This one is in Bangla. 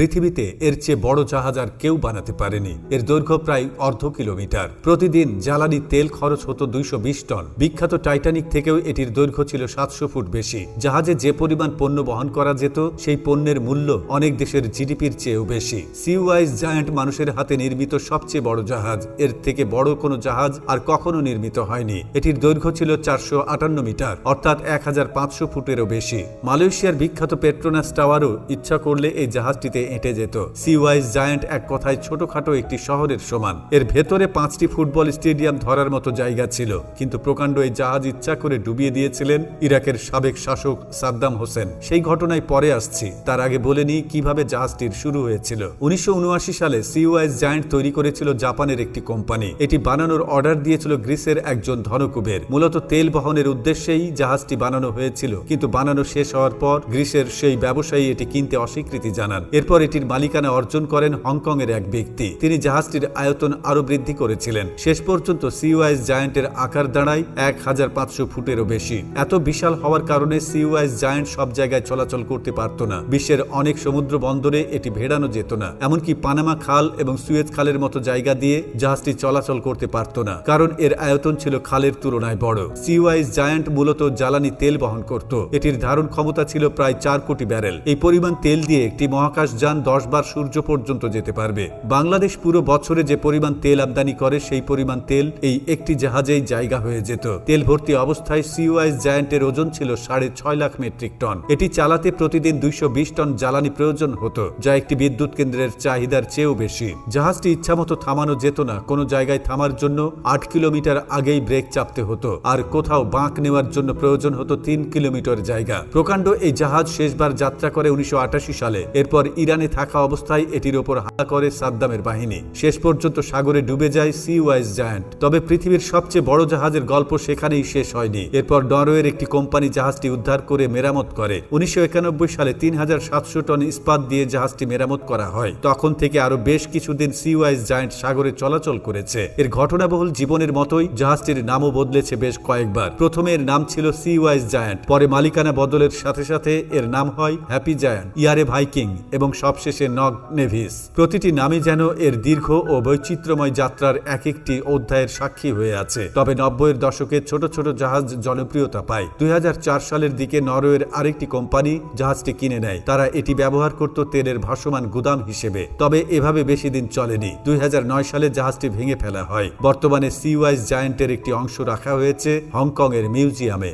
পৃথিবীতে এর চেয়ে বড় জাহাজ আর কেউ বানাতে পারেনি। এর দৈর্ঘ্য প্রায় অর্ধ কিলোমিটার। প্রতিদিন জ্বালানি তেল খরচ হতো দুইশো টন। বিখ্যাত টাইটানিক থেকেও এটির দৈর্ঘ্য ছিল সাতশো ফুট বেশি। জাহাজে যে পরিমাণ পণ্য বহন করা যেত, সেই পণ্যের মূল্য অনেক দেশের জিডিপির চেয়েও বেশি। সিওয়াইজ জায়ান্ট মানুষের হাতে নির্মিত সবচেয়ে বড় জাহাজ। এর থেকে বড় কোনো জাহাজ আর কখনো নির্মিত হয়নি। এটির দৈর্ঘ্য ছিল চারশো আটান্ন মিটার, অর্থাৎ এক হাজার পাঁচশো ফুটেরও বেশি। মালয়েশিয়ার বিখ্যাত পেট্রোনাস টাওয়ারও ইচ্ছা করলে এই জাহাজটিতে এঁটে যেত। সিওয়াইজ জায়ান্ট এক কথায় ছোটখাটো একটি শহরের সমান। এর ভেতরে পাঁচটি ফুটবল স্টেডিয়াম ধরার মতো জায়গা ছিল। কিন্তু প্রকাণ্ড এই জাহাজ ইচ্ছা করে ডুবিয়ে দিয়েছিলেন ইরাকের সাবেক শাসক সাদ্দাম হোসেন। সেই ঘটনায় পরে আসছি। তার আগে বলে নিই কীভাবে জাহাজটির শুরু হয়েছিল। উনিশশো উনআশি সালে সিওয়াইজ জায়ান্ট তৈরি করেছিল জাপানের একটি কোম্পানি। এটি বানানোর অর্ডার দিয়েছিল গ্রিসের একজন ধনকুবের। মূলত তেল বহনের উদ্দেশ্যেই জাহাজটি বানানো হয়েছিল। কিন্তু বানানো শেষ হওয়ার পর গ্রিসের সেই ব্যবসায়ী এটি কিনতে অস্বীকৃতি জানান। এরপর এটির মালিকানা অর্জন করেন হংকং এর এক ব্যক্তি। তিনি জাহাজটির আয়তন আরও বৃদ্ধি করেছিলেন। শেষ পর্যন্ত সিওয়াইজ জায়ান্টের আকার দাঁড়ায় এক হাজার পাঁচশো ফুটেরও বেশি। এত বিশাল হওয়ার কারণে সিওয়াইজ জায়ান্ট সব জায়গায় চলাচল করতে পারত না। বিশ্বের অনেক সমুদ্র বন্দরে এটি ভেড়ানো যেত না। এমনকি পানামা খাল এবং সুয়েজ খালের মতো জায়গা দিয়ে জাহাজটি চলাচল করতে পারত না। কারণ এর আয়তন ছিল খালের তুলনায় বড়। সিওয়াইস জায়ান্ট মূলত জ্বালানি তেল বহন করত। এটির ধারণ ক্ষমতা ছিল প্রায় চার কোটি ব্যারেল। এই পরিমাণ তেল দিয়ে একটি মহাকাশ যান দশ বার সূর্য পর্যন্ত যেতে পারবে। বাংলাদেশ পুরো বছরে যে পরিমাণ তেল আমদানি করে, সেই পরিমাণ তেল এই একটি জাহাজেই জায়গা হয়ে যেত। তেল ভর্তি অবস্থায় সিওয়াইজ জায়ান্টের ওজন ছিল সাড়ে ছয় লাখ মেট্রিক টন। এটি চালাতে প্রতিদিন দুইশ বিশ টন জ্বালানি প্রয়োজন হতো, যা একটি বিদ্যুৎ কেন্দ্রের চাহিদার চেয়েও বেশি। জাহাজটি ইচ্ছামতো থামানো যেত না, কোনো জায়গায় থামার জন্য আট কিলোমিটার আগেই ব্রেক চাপতে হতো, আর কোথাও বাঁক নেওয়ার জন্য প্রয়োজন হতো তিন কিলোমিটার জায়গা। প্রকাণ্ড এই জাহাজ শেষবার যাত্রা করে উনিশশো আটাশি সালে, এরপর ইরানে থাকা অবস্থায় এটির ওপর হামলা করে সাদ্দামের বাহিনী। শেষ পর্যন্ত সাগরে ডুবে যায় সি ওয়াইজ জায়ান্ট তবে পৃথিবীর সবচেয়ে বড় জাহাজের গল্প সেখানেই শেষ হয়নি। এরপর নরওয়ের একটি কোম্পানি জাহাজটি উদ্ধার করে মেরামত করে। উনিশশো সালে তিন হাজার সাতশো টন ইস্পাত দিয়ে জাহাজটি মেরামত করা হয়। তখন থেকে আরও বেশ কিছুদিন সি ওয়াইজ জায়ান্ট সাগরে চলাচল করেছে। এর ঘটনাবহুল জীবনের মতোই জাহাজটির নামও বদলেছে বেশ কয়েকবার। প্রথমে এর নাম ছিল সি ওয়াইজ জায়ান্ট পরে মালিকানা বদলের সাথে সাথে এর নাম হয় হ্যাপি জায়ান্ট ইয়ারে ভাইকিং এবং সবশেষে নগ নেভিস। প্রতিটি নামে যেন এর দীর্ঘ ও বৈচিত্র্যময় যাত্রার এক একটি অধ্যায়ের সাক্ষী হয়ে আছে। তবে নব্বইয়ের দশকে ছোট ছোট জাহাজ জনপ্রিয়তা পায়। দুই হাজার চার সালের দিকে নরওয়ের আরেকটি কোম্পানি জাহাজটি কিনে নেয়। তারা এটি ব্যবহার করত তেলের ভাসমান গুদাম হিসেবে। তবে এভাবে বেশি দিন চলেনি। দুই হাজার নয় সালে জাহাজটি ভেঙে ফেলা হয়। বর্তমানে সিওয়াইজ জায়ান্টের একটি অংশ রাখা হয়েছে হংকং এর মিউজিয়ামে।